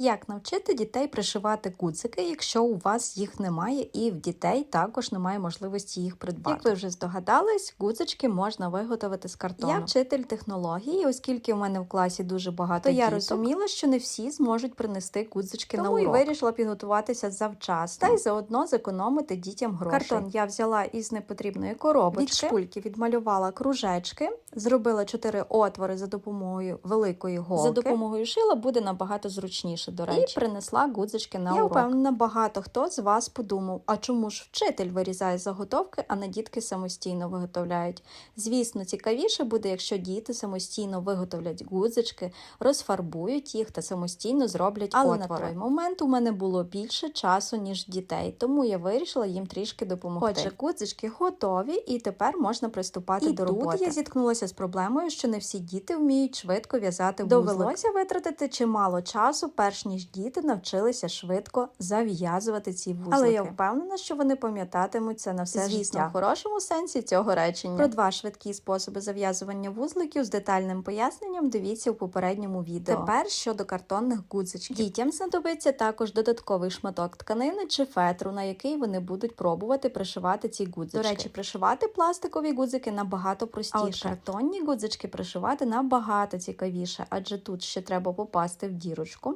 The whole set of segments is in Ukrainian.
Як навчити дітей пришивати гудзики, якщо у вас їх немає, і в дітей також немає можливості їх придбати? Як ви вже здогадались, гудзички можна виготовити з картону. Я вчитель технології, оскільки в мене в класі дуже багато то я розуміла, що не всі зможуть принести гудзички Тому на і вирішила підготуватися завчасно та й заодно зекономити дітям гроші. Картон я взяла із непотрібної коробочки. Від шпульки відмалювала кружечки, зробила чотири отвори за допомогою великої голки. За допомогою шила буде набагато зручніше, до речі. І принесла гудзички на Я урок. Я впевнена, багато хто з вас подумав, а чому ж вчитель вирізає заготовки, а не дітки самостійно виготовляють. Звісно, цікавіше буде, якщо діти самостійно виготовлять гудзички, розфарбують їх та самостійно зроблять Але отвори. на той момент у мене було більше часу, ніж дітей, тому я вирішила їм трішки допомогти. Отже, гудзички готові, і тепер можна приступати І до тут роботи. я я зіткнулася з проблемою, що не всі діти вміють швидко в'язати. Довелося витратити чимало часу, перш ніж діти навчилися швидко зав'язувати ці вузлики. Але я впевнена, що вони пам'ятатимуть це на все Звісно, життя. в хорошому сенсі цього речення. Про два швидкі способи зав'язування вузликів з детальним поясненням дивіться у попередньому відео. Тепер щодо картонних гудзичків. Дітям знадобиться також додатковий шматок тканини чи фетру, на який вони будуть пробувати пришивати ці гудзички. До речі, пришивати пластикові гудзики набагато простіше. А от картонні гудзички пришивати набагато цікавіше, адже тут ще треба попасти в дірочку,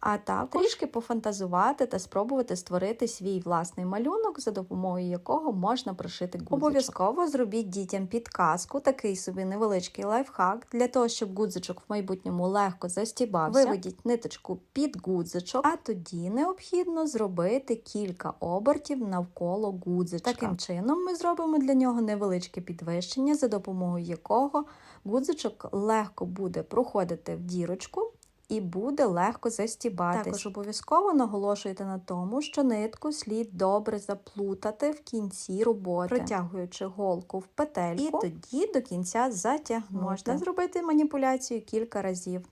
а також трішки пофантазувати та спробувати створити свій власний малюнок, за допомогою якого можна пришити гудзичок. Обов'язково зробіть дітям підказку, такий собі невеличкий лайфхак для того, щоб гудзичок в майбутньому легко застібався. Виведіть ниточку під гудзичок, а тоді необхідно зробити кілька обертів навколо гудзичка. Таким чином ми зробимо для нього невеличке підвищення, за допомогою якого гудзичок легко буде проходити в дірочку. І буде легко застібатись. Також обов'язково наголошуйте на тому, що нитку слід добре заплутати в кінці роботи, протягуючи голку в петельку, і тоді до кінця затягнути. Можна зробити маніпуляцію кілька разів.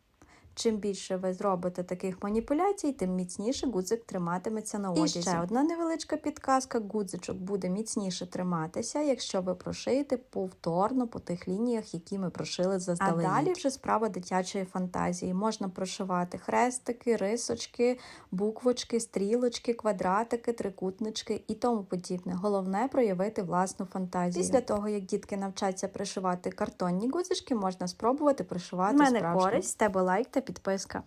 Чим більше ви зробите таких маніпуляцій, тим міцніше гудзик триматиметься на одязі. І ще одна невеличка підказка: гудзичок буде міцніше триматися, якщо ви прошиєте повторно по тих лініях, які ми прошили заздалегідь. А далі вже справа дитячої фантазії. Можна прошивати хрестики, рисочки, буквочки, стрілочки, квадратики, трикутнички і тому подібне. Головне проявити власну фантазію. Після того, як дітки навчаться пришивати картонні гудзички, можна спробувати пришивати В мене справжні. користь, тебе лайк та підписка.